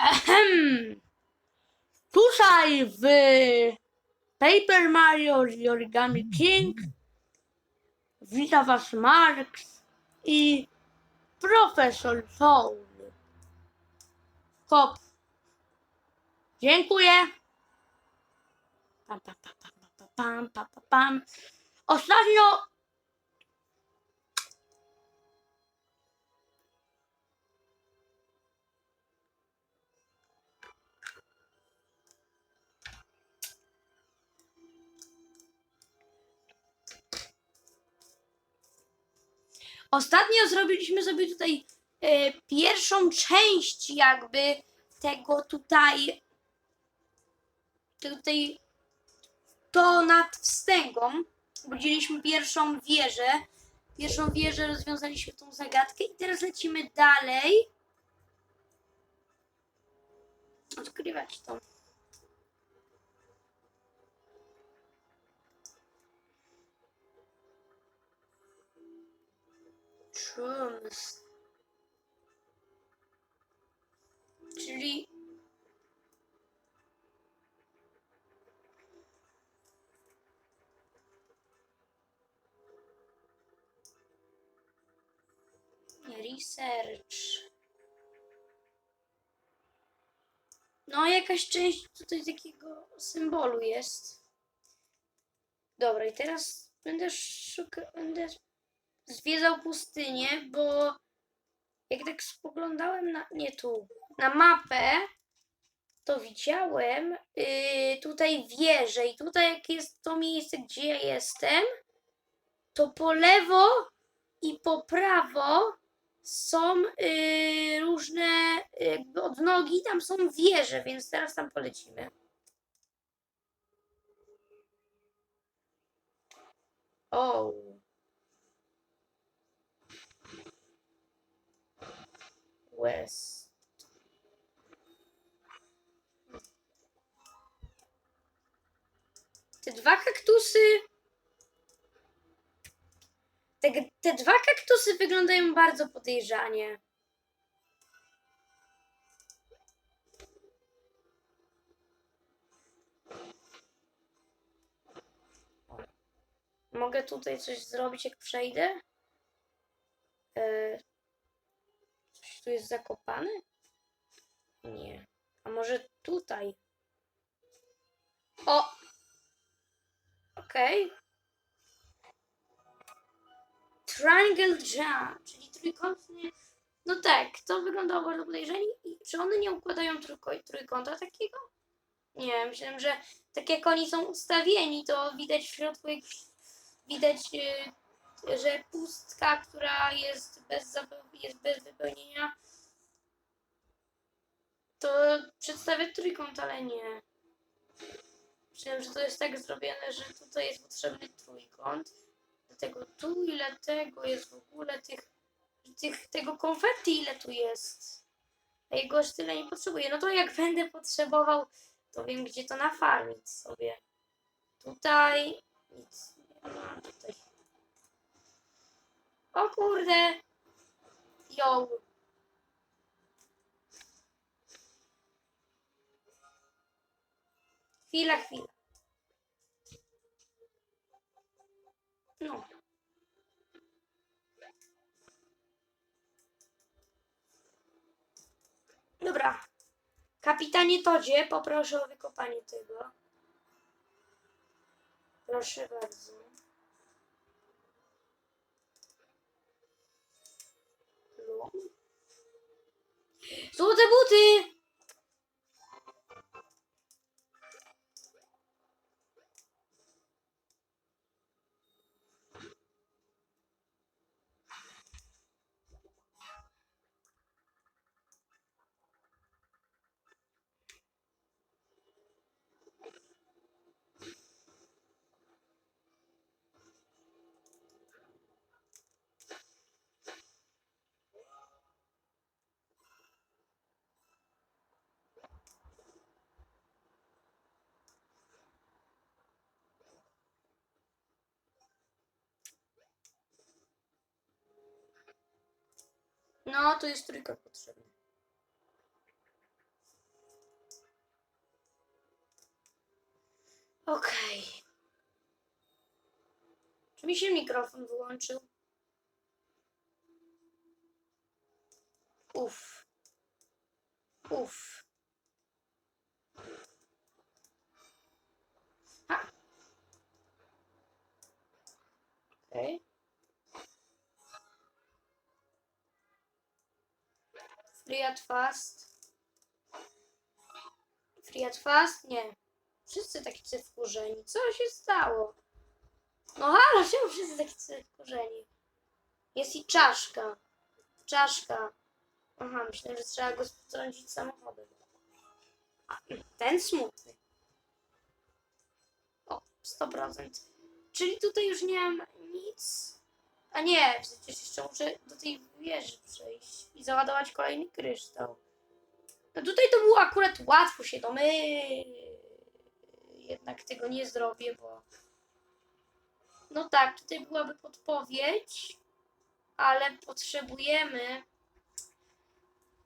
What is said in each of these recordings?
Ehem. Tutaj w Paper Mario i Origami King wita Was Marx i Profesor Soul. Kop. Dziękuję. Pam, pam, pam, pam, pam, pam, pam, pam. Ostatnio Ostatnio zrobiliśmy sobie tutaj e, pierwszą część jakby tego tutaj tutaj to nad wstęgą. Budziliśmy pierwszą wieżę. Pierwszą wieżę rozwiązaliśmy tą zagadkę i teraz lecimy dalej. Odkrywać to. Shrooms. Czyli research. No, jakaś część tutaj takiego symbolu jest. Dobra, i teraz będę szukał, będę zwiedzał pustynię, bo jak tak spoglądałem na, nie tu, na mapę, to widziałem yy, tutaj wieżę i tutaj jak jest to miejsce, gdzie ja jestem, to po lewo i po prawo są yy, różne jakby odnogi, tam są wieże, więc teraz tam polecimy. O. Te dwa kaktusy. Te, te dwa kaktusy wyglądają bardzo podejrzanie. Mogę tutaj coś zrobić, jak przejdę? E, Tu jest zakopane? Nie. A może tutaj? O! Okej. Triangle Jam, czyli trójkątny. No tak, to wyglądało bardzo podejrzanie. I czy one nie układają trójko- trójkąta takiego? Nie, myślałem, że tak jak oni są ustawieni, to widać w środku jakiś, widać, y, że pustka, która jest bez, jest bez wypełnienia, to przedstawia trójkąt, ale nie. Myślałem, że to jest tak zrobione, że tutaj jest potrzebny trójkąt. Dlatego tu ile tego jest w ogóle tych, tych tego konfetti ile tu jest. A jego aż tyle nie potrzebuję. No to jak będę potrzebował, to wiem gdzie to nafarmić sobie. Tutaj nic nie ma. Tutaj. O kurde. Yo. Chwila, chwila. No. Dobra. Kapitanie Todzie, poproszę o wykopanie tego. Proszę bardzo. Що це бути? No, tu jest trójkąt potrzebny. Okej. Okay. Czy mi się mikrofon wyłączył? Uff. Uff. Ha. Okej. Okay. Free at fast. Free at fast? Nie. Wszyscy tacy wkurzeni. Co się stało? No halo, czemu wszyscy tacy wkurzeni? Jest i czaszka. Czaszka. Aha, myślę, że trzeba go strącić samochodem. A, ten smutny. O, 100%. Czyli tutaj już nie mam nic. A nie, przecież jeszcze muszę do tej wieży przejść i załadować kolejny kryształ. No tutaj to było akurat łatwo się domy. Jednak tego nie zrobię, bo. No tak, tutaj byłaby podpowiedź, ale potrzebujemy.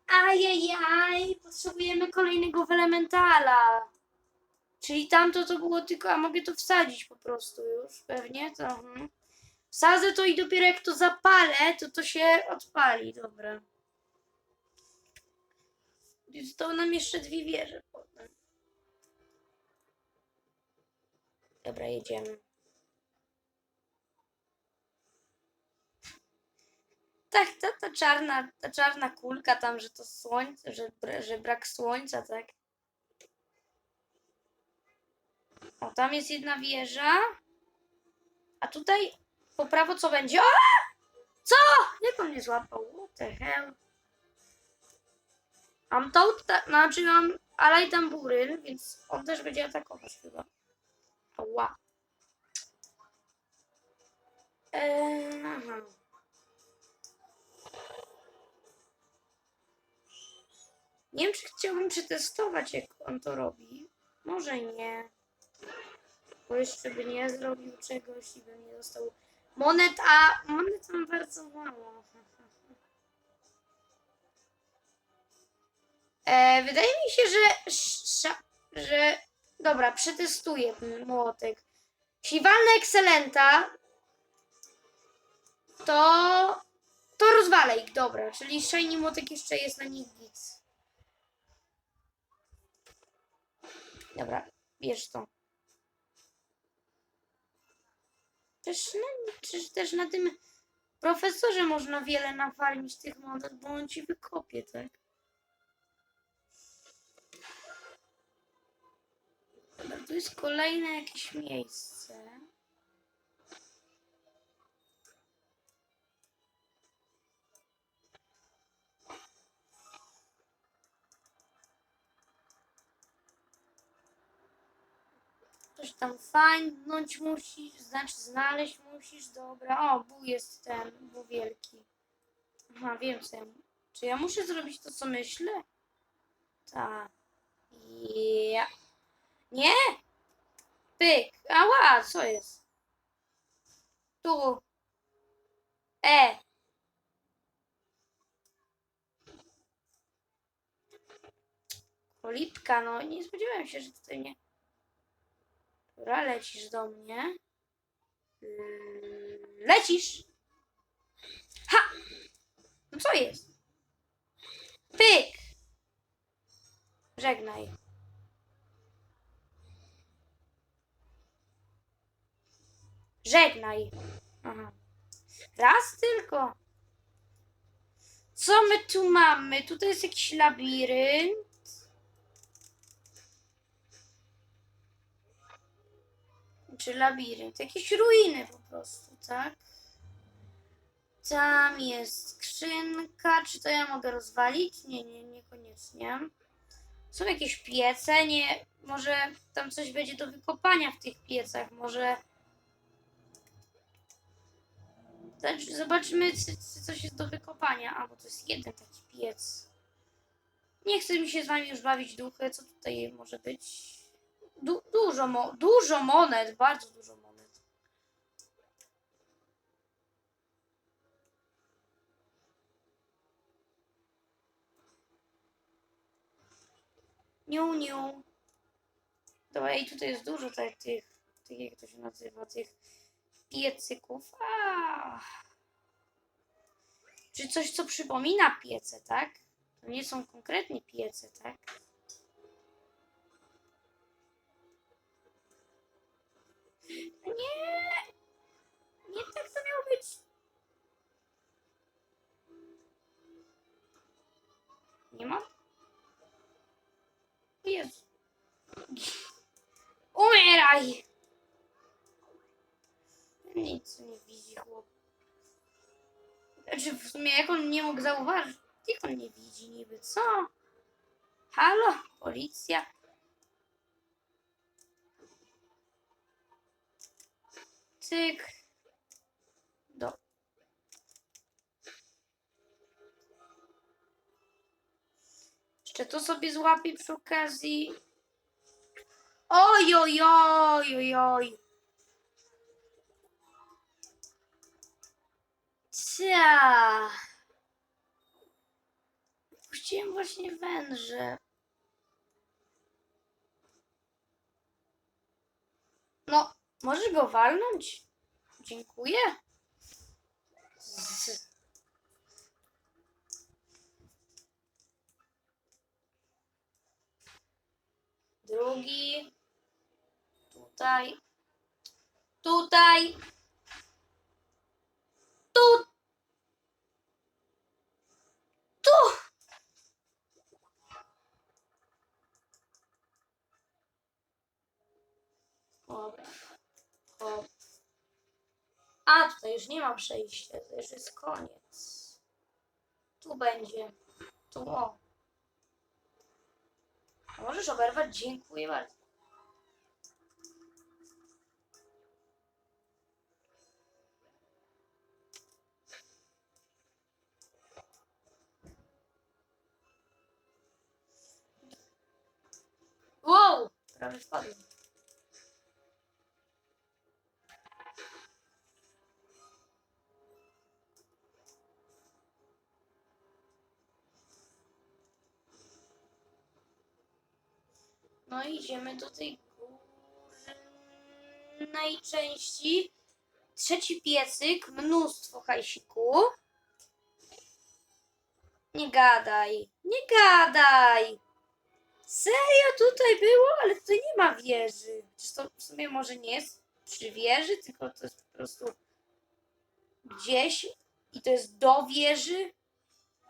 Ajajaj, potrzebujemy kolejnego elementala. Czyli tamto to było tylko, a mogę to wsadzić po prostu już, pewnie. To, mhm. Wsadzę to i dopiero jak to zapalę, to to się odpali, dobra. Zostały nam jeszcze dwie wieże potem. Dobra, jedziemy. Tak, ta, ta czarna, ta czarna kulka tam, że to słońce, że, że brak słońca, tak? O, tam jest jedna wieża. A tutaj po prawo co będzie? O! Co? Jak on mnie złapał? What the hell? Mam ta, znaczy mam Alaj Tamburyn, więc on też będzie atakować chyba. Ała. Eee, aha. Nie wiem, czy chciałbym przetestować, jak on to robi. Może nie. Bo jeszcze by nie zrobił czegoś i by nie dostał monet, a monet mam bardzo mało. E, wydaje mi się, że, że. Dobra, przetestuję młotek. Jeśli walnę Excelenta, to. To rozwalę ich, dobra. Czyli Shiny młotek jeszcze jest na nich nic. Dobra, bierz to. Też, no, też, też na tym profesorze można wiele nafarmić tych monet, bo on ci wykopie, tak? Dobra, tu jest kolejne jakieś miejsce. Coś tam fajnąć musisz, znaczy znaleźć musisz, dobra. O, bu jest ten, bu wielki. Aha, wiem co ja... Czy ja muszę zrobić to, co myślę? Tak. Ja. Nie! Pyk! Ała, co jest? Tu. E. Kolipka, no nie spodziewałem się, że tutaj nie... Dobra, lecisz do mnie. Mm, Lecisz! Ha! No co jest? Pyk! Żegnaj. Żegnaj. Aha. Raz tylko. Co my tu mamy? Tutaj jest jakiś labirynt. Czy labirynt? Jakieś ruiny po prostu, tak? Tam jest skrzynka. Czy to ja mogę rozwalić? Nie, nie, niekoniecznie. Są jakieś piece? Nie. Może tam coś będzie do wykopania w tych piecach. Może. Zobaczymy, czy, czy coś jest do wykopania. A, bo to jest jeden taki piec. Nie chcę mi się z wami już bawić duchy. Co tutaj może być? Du dużo, mo dużo monet, bardzo dużo monet. Niu, niu. Dobra, i tutaj jest dużo tych, tych, tych jak to się nazywa, tych piecyków. A. Czy coś, co przypomina piece, tak? To nie są konkretnie piece, tak? Nie! Nie tak to miało być. Nie ma? Jezu. Umieraj! Nic nie widzi chłop. Znaczy w sumie jak on nie mógł zauważyć? Jak on nie widzi niby, co? Halo? Policja? Cyk. Do. Jeszcze to sobie złapię przy okazji. Oj, oj, oj, oj, oj. Cia. Puściłem właśnie węże. No, możesz go walnąć? Dziękuję. Drugi. Tutaj. Tutaj. Tu. Tu. Dobra. Hop. A, tutaj już nie ma przejścia, to już jest koniec. Tu będzie. Tu o. Możesz oberwać? Dziękuję bardzo. Wow! Prawie wpadłem. No idziemy do tej górnej części. Trzeci piecyk, mnóstwo hajsiku. Nie gadaj, nie gadaj. Serio tutaj było, ale tutaj nie ma wieży. Przecież to w sumie może nie jest przy wieży, tylko to jest po prostu gdzieś i to jest do wieży.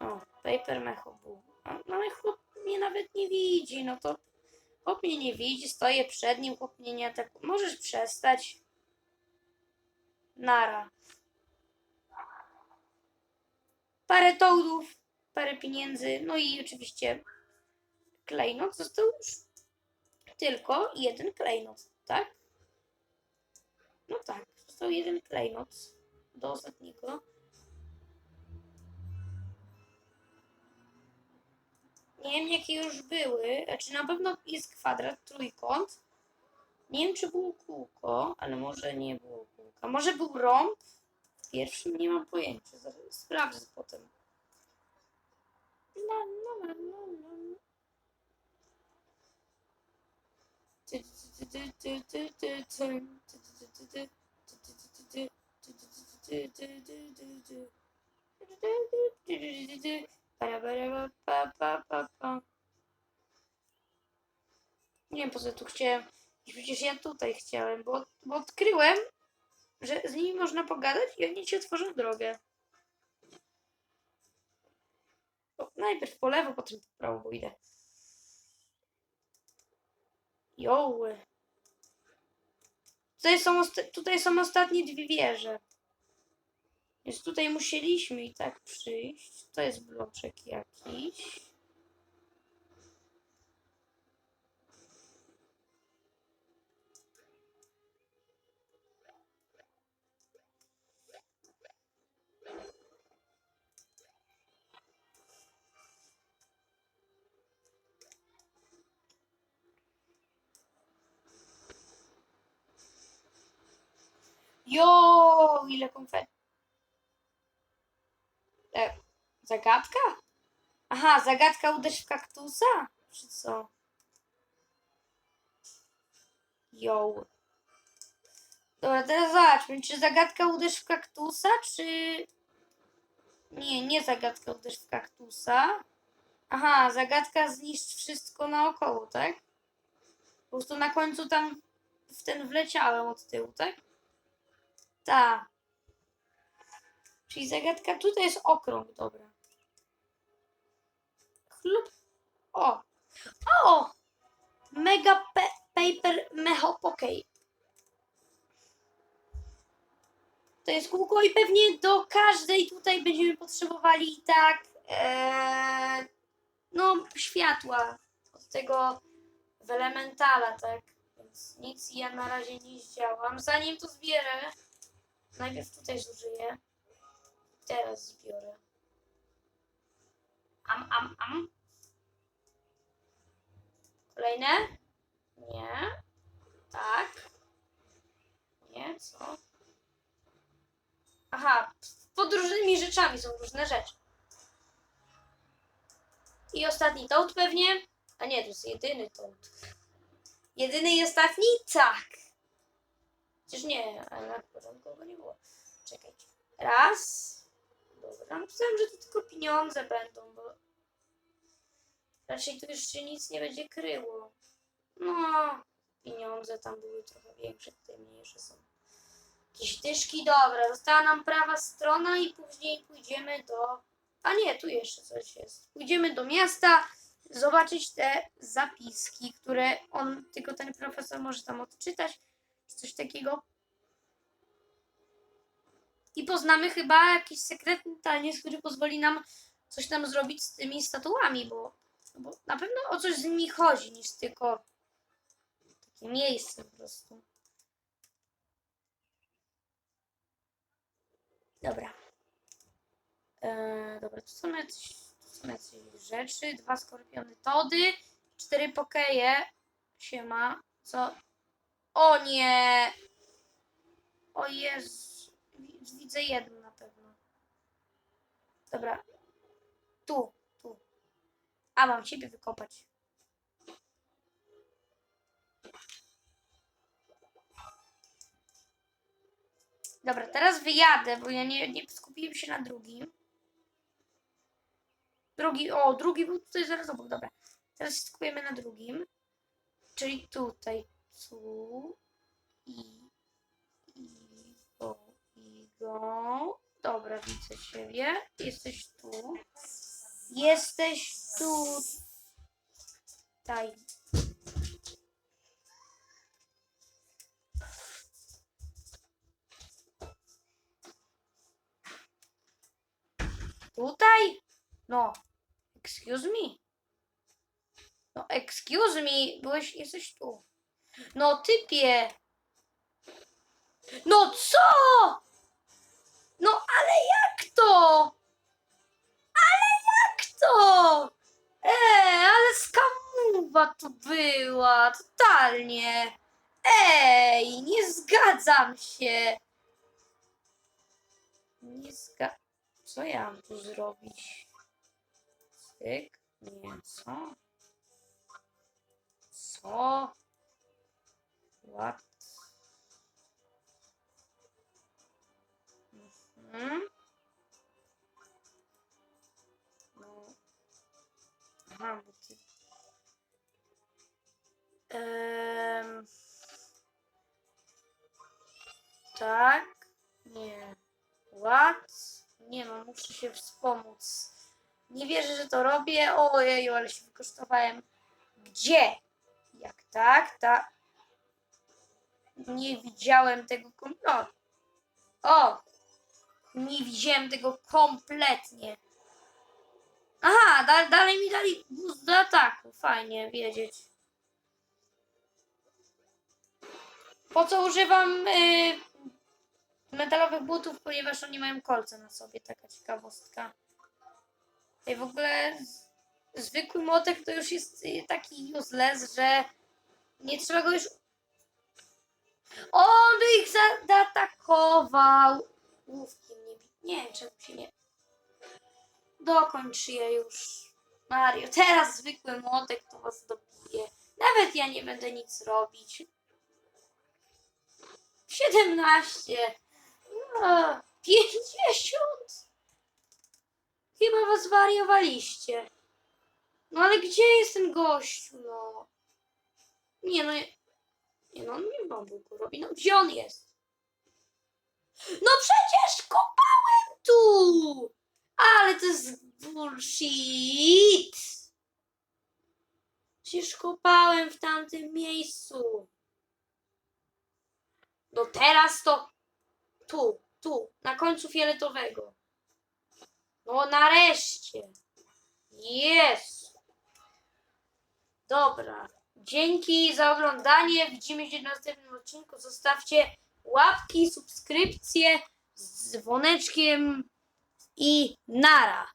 O, paper mecho był. No, no ale chłop mnie nawet nie widzi, no to chłop mnie nie widzi, stoję przed nim, chłop mnie nie atakuje. Możesz przestać. Nara. Parę tołdów, parę pieniędzy, no i oczywiście klejnot. Został już tylko jeden klejnot, tak? No tak, został jeden klejnot do ostatniego. Nie wiem, jakie już były. Znaczy, na pewno jest kwadrat, trójkąt. Nie wiem, czy było kółko, ale może nie było kółka. Może był rąb? W pierwszym nie mam pojęcia. Sprawdzę potem. La, la, la, la, la. Nie wiem, po co tu chciałem. Przecież ja tutaj chciałem, bo, bo odkryłem, że z nimi można pogadać i oni ci otworzą drogę. Najpierw po lewo, potem po prawo pójdę. Joły. Tutaj są, tutaj są ostatnie dwie wieże. Więc tutaj musieliśmy i tak przyjść. To jest bloczek jakiś. Jo, ile konfet. E, zagadka? Aha, zagadka uderz w kaktusa? Czy co? Yo. Dobra, teraz zobaczmy, czy zagadka uderz w kaktusa, czy... Nie, nie zagadka uderz w kaktusa. Aha, zagadka zniszcz wszystko naokoło, tak? Po prostu na końcu tam w ten wleciałem od tyłu, tak? Tak. Czyli zagadka tutaj jest okrąg, dobra. Chlub. O! O! Mega pe Paper Mechopokej. To jest kółko i pewnie do każdej tutaj będziemy potrzebowali tak e, no światła od tego w elementala, tak? Więc nic ja na razie nie zdziałam. Zanim to zbierę, najpierw tutaj zużyję. Teraz zbiorę. Am, am, am. Kolejne? Nie. Tak. Nie, co? Aha, pod różnymi rzeczami są różne rzeczy. I ostatni toad pewnie. A nie, to jest jedyny toad. Jedyny i ostatni? Tak. Przecież nie, ale na początku go nie było. Czekajcie. Raz. Dobra, myślałem, że to tylko pieniądze będą, bo raczej tu się nic nie będzie kryło. No, pieniądze tam były trochę większe, tutaj mniejsze są. Jakieś dyszki, dobra, została nam prawa strona i później pójdziemy do... A nie, tu jeszcze coś jest. Pójdziemy do miasta, zobaczyć te zapiski, które on, tylko ten profesor może tam odczytać, czy coś takiego. I poznamy chyba jakiś sekretny taniec, który pozwoli nam coś tam zrobić z tymi statuami, bo, bo na pewno o coś z nimi chodzi, niż tylko takie miejsce po prostu. Dobra. Eee, dobra, tu są jakieś, tu są jakieś rzeczy. Dwa skorpiony tody, cztery pokeje. Siema. Co? O nie! O Jezu. Wi- Widzę jedno na pewno. Dobra. Tu, tu. A, mam ciebie wykopać. Dobra, teraz wyjadę, bo ja nie, nie skupiłem się na drugim. Drugi, o, drugi był tutaj zaraz obok, dobra. Teraz się skupujemy na drugim. Czyli tutaj, tu i, go. Dobra, widzę ciebie. Jesteś tu. Jesteś tu. Tutaj. Tutaj? No. Excuse me. No, excuse me. Byłeś, jesteś tu. No, typie. No co? Totalnie. Ej, nie zgadzam się. Nie zgadzam. Co ja mam tu zrobić? Cyk? Nie, co? Co? What? Mhm. No. Aha, bo ty... muszę się wspomóc. Nie wierzę, że to robię. Ojeju, ale się wykosztowałem. Gdzie? Jak tak? Ta... Nie widziałem tego kom... O! Nie widziałem tego kompletnie. Aha, da, dalej mi dali boost do ataku. Fajnie wiedzieć. Po co używam y, metalowych butów, ponieważ oni mają kolce na sobie. Taka ciekawostka. I w ogóle zwykły młotek to już jest y, taki useless, że nie trzeba go już... On by ich za- zaatakował. Główki mnie. Nie, czemu się nie... Dokończ je już. Mario, teraz zwykły młotek to was dobije. Nawet ja nie będę nic robić. 17. A, 50. Chyba was wariowaliście. No ale gdzie jest ten gościu, no? Nie no, nie, no, on nie go robić. No gdzie on jest? No przecież kopałem tu! Ale to jest bullshit! Przecież kopałem w tamtym miejscu. No teraz to tu, tu, na końcu fioletowego. No nareszcie. Jest. Dobra. Dzięki za oglądanie. Widzimy się w następnym odcinku. Zostawcie łapki, subskrypcje z dzwoneczkiem i nara.